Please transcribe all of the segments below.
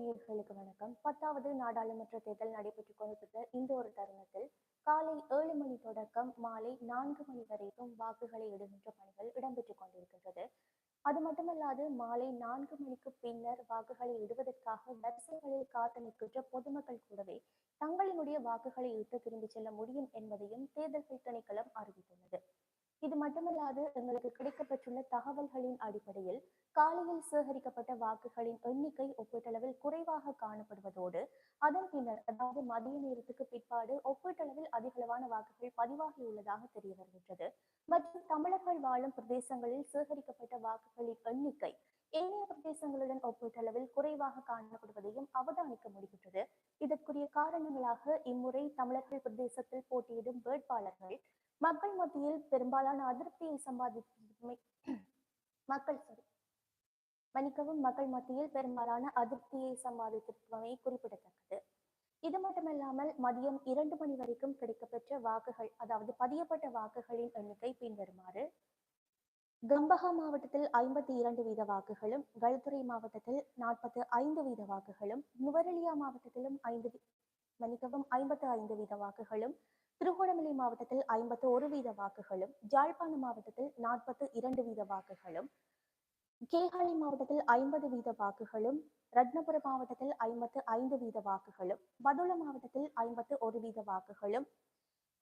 நேர்களுக்கு வணக்கம். பத்தாவது நாடாளுமன்ற தேர்தல் நடைபெற்றுக் கொண்டிருந்த இந்த ஒரு தருணத்தில் காலை ஏழு மணி தொடக்கம் மாலை நான்கு மணி வரைக்கும் வாக்குகளை இடுகின்ற பணிகள் இடம்பெற்றுக் கொண்டிருக்கின்றது. அது மட்டுமல்லாது மாலை நான்கு மணிக்கு பின்னர் வாக்குகளை இடுவதற்காக வரிசைகளில் காத்து நிற்கின்ற பொதுமக்கள் கூடவே தங்களினுடைய வாக்குகளை இட்டு திரும்பி செல்ல முடியும் என்பதையும் தேர்தல்கள் திணைக்களம் அறிவித்துள்ளது. இது மட்டுமல்லாது எங்களுக்கு கிடைத்துள்ள தகவல்களின் அடிப்படையில் காலையில் சேகரிக்கப்பட்ட வாக்குகளின் எண்ணிக்கை ஒப்பீட்டளவில் குறைவாக காணப்படுவதோடு அதன் பின்னர் அதாவது மதிய நேரத்துக்கு பிற்பாடு ஒப்பீட்டளவில் அதிகளவான வாக்குகள் பதிவாகியுள்ளதாக தெரிய வருகின்றது. மற்றும் தமிழர்கள் வாழும் பிரதேசங்களில் சேகரிக்கப்பட்ட வாக்குகளின் எண்ணிக்கை ஏனைய பிரதேசங்களுடன் ஒப்பீட்டளவில் குறைவாக காணப்படுவதையும் அவதானிக்க முடிகின்றது. இதற்குரிய காரணங்களாக இம்முறை தமிழர்கள் பிரதேசத்தில் போட்டியிடும் வேட்பாளர்கள் மக்கள் மத்தியில் பெரும்பாலான அதிருப்தியை சம்பாதித்தமை மக்கள் சரி மன்னிக்கவும் மக்கள் மத்தியில் பெரும்பாலான அதிருப்தியை சம்பாதித்திருப்பமை குறிப்பிடத்தக்கது. இது மட்டுமல்லாமல் மதியம் இரண்டு மணி வரைக்கும் கிடைக்கப்பெற்ற வாக்குகள் அதாவது பதியப்பட்ட வாக்குகளின் எண்ணிக்கை பின்வருமாறு கம்பஹா மாவட்டத்தில் ஐம்பத்தி இரண்டு வீத வாக்குகளும் களுத்துறை மாவட்டத்தில் நாற்பத்து ஐந்து வீத வாக்குகளும் நுவரெலியா மாவட்டத்திலும் ஐந்து வீ- மன்னிக்கவும் ஐம்பத்து ஐந்து வீத வாக்குகளும் திருகோணமலை மாவட்டத்தில் ஐம்பத்து ஒரு வீத வாக்குகளும் ஜாழ்ப்பாண மாவட்டத்தில் நாற்பத்து இரண்டு வீத வாக்குகளும் கேகாலை மாவட்டத்தில் ஐம்பது வீத வாக்குகளும் ரத்னபுர மாவட்டத்தில் ஐம்பத்து ஐந்து வீத வாக்குகளும் பதுள மாவட்டத்தில் ஐம்பத்து ஒரு வீத வாக்குகளும்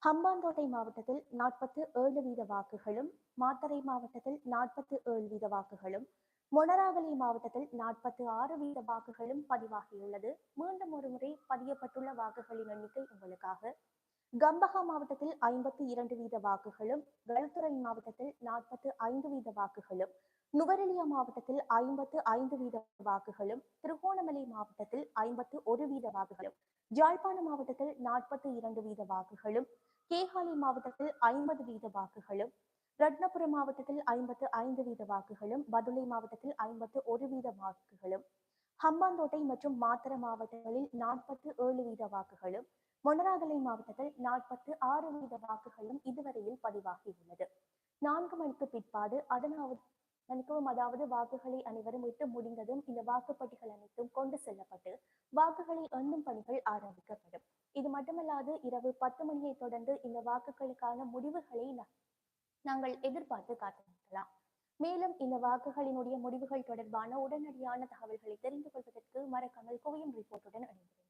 ஹம்பாந்தோட்டை மாவட்டத்தில் நாற்பத்து ஏழு வீத வாக்குகளும் மாத்தறை மாவட்டத்தில் நாற்பத்து ஏழு வீத வாக்குகளும் மொனராகலை மாவட்டத்தில் நாற்பத்து ஆறு வீத வாக்குகளும் பதிவாகியுள்ளது. மீண்டும் ஒரு முறை பதியப்பட்டுள்ள வாக்குகளின் எண்ணிக்கை உங்களுக்காக கம்பஹா மாவட்டத்தில் ஐம்பத்தி இரண்டு வீத வாக்குகளும் களுத்துறை மாவட்டத்தில் நாற்பத்து ஐந்து வீத வாக்குகளும் நுவரெலியா மாவட்டத்தில் ஐம்பத்து ஐந்து வீத வாக்குகளும் திருகோணமலை மாவட்டத்தில் ஐம்பத்து ஒரு வீத வாக்குகளும் ஜாழ்ப்பாணம் மாவட்டத்தில் நாற்பத்தி இரண்டு வீத வாக்குகளும் கேகாலை மாவட்டத்தில் ஐம்பது வீத வாக்குகளும் ரத்னபுரம் மாவட்டத்தில் ஐம்பத்து ஐந்து வீத வாக்குகளும் பதுளை மாவட்டத்தில் ஐம்பத்து ஒரு வீத வாக்குகளும் ஹம்பாந்தோட்டை மற்றும் மாத்தர மாவட்டங்களில் நாற்பத்து ஏழு வீத வாக்குகளும் மொனராகலை மாவட்டத்தில் நாற்பத்து ஆறு வீத வாக்குகளும் இதுவரையில் பதிவாகியுள்ளது. நான்கு மணிக்கு பிற்பாடு அதனாவது மன்னிக்கவும் அதாவது வாக்குகளை அனைவரும் விட்டு முடிந்ததும் இந்த வாக்குப்பட்டிகள் அனைத்தும் கொண்டு செல்லப்பட்டு வாக்குகளை எண்ணும் பணிகள் ஆரம்பிக்கப்படும். இது மட்டுமல்லாது இரவு பத்து மணியை தொடர்ந்து இந்த வாக்குகளுக்கான முடிவுகளை நாங்கள் எதிர்பார்த்து காத்திருக்கலாம். மேலும் இந்த வாக்குகளினுடைய முடிவுகள் தொடர்பான உடனடியான தகவல்களை தெரிந்து கொள்வதற்கு மறக்காமல் குவியும் ரிப்போர்ட்டுடன் இணைந்திருங்கள்.